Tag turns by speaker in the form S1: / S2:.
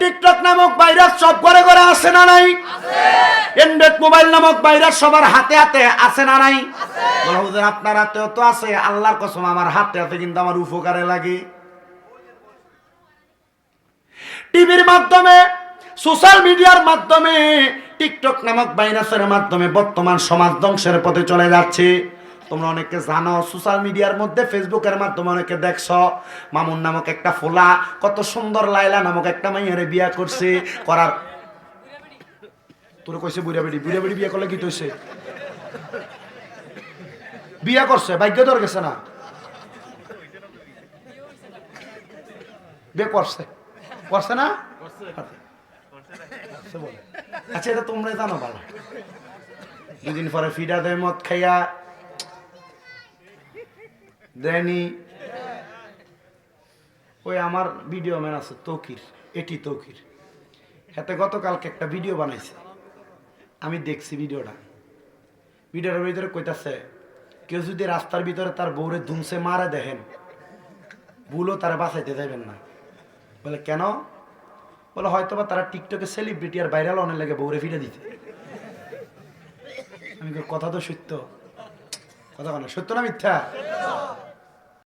S1: TikTok নামক virus সব ঘরে ঘরে আছে না নাই? অ্যান্ড্রয়েড মোবাইল নামক ভাইরাস সবার হাতে হাতে আছে না নাই? বলে হুজুর আপনার হাতেও তো আছে আল্লাহর কসম আমার হাতে হাতে কিন্তু আমার উপকারে লাগে। টিভির মাধ্যমে সোশ্যাল মিডিয়ার মাধ্যমে টিকটক নামক ভাইরাসের মাধ্যমে বর্তমান সমাজ ধ্বংসের পথে চলে যাচ্ছে। তোমরা অনেকে জানো সোশ্যাল মিডিয়ার মধ্যে ফেসবুকের মাধ্যমে অনেকে দেখছ মামুন নামক একটা ফোলা কত সুন্দর লাইলা নামক একটা মাইয়ারে বিয়া করছে করার তোর কইছে বুড়া বেড়ি বুড়া বেড়ি বিয়ে করলে কি তৈছে বিয়া করছে ভাগ্য দর গেছে না? বিয়ে করছে। করছে না? আচ্ছা, এটা তোমরাই জানো ভালো। দুদিন পরে ফিডা দেয় মদ খাইয়া দেয়নি ওই আমার ভিডিও ম্যান আছে তৌকির, এটি তৌকির। হাতে গতকালকে একটা ভিডিও বানাইছে। আমি দেখছি ভিডিওটা ভিডিওটার ভিতরে কইতাছে, কেউ যদি রাস্তার ভিতরে তার বউরে ধুমসে মারা দেখেন, ভুলও তারা বাঁচাইতে যাবেন না। বলে, কেন? বলে হয়তো বা তারা টিকটকে সেলিব্রিটি আর ভাইরাল অনেক লাগে বউরে ফিরে দিতে আমি কথা তো সত্য। কথা কেন সত্য না মিথ্যা?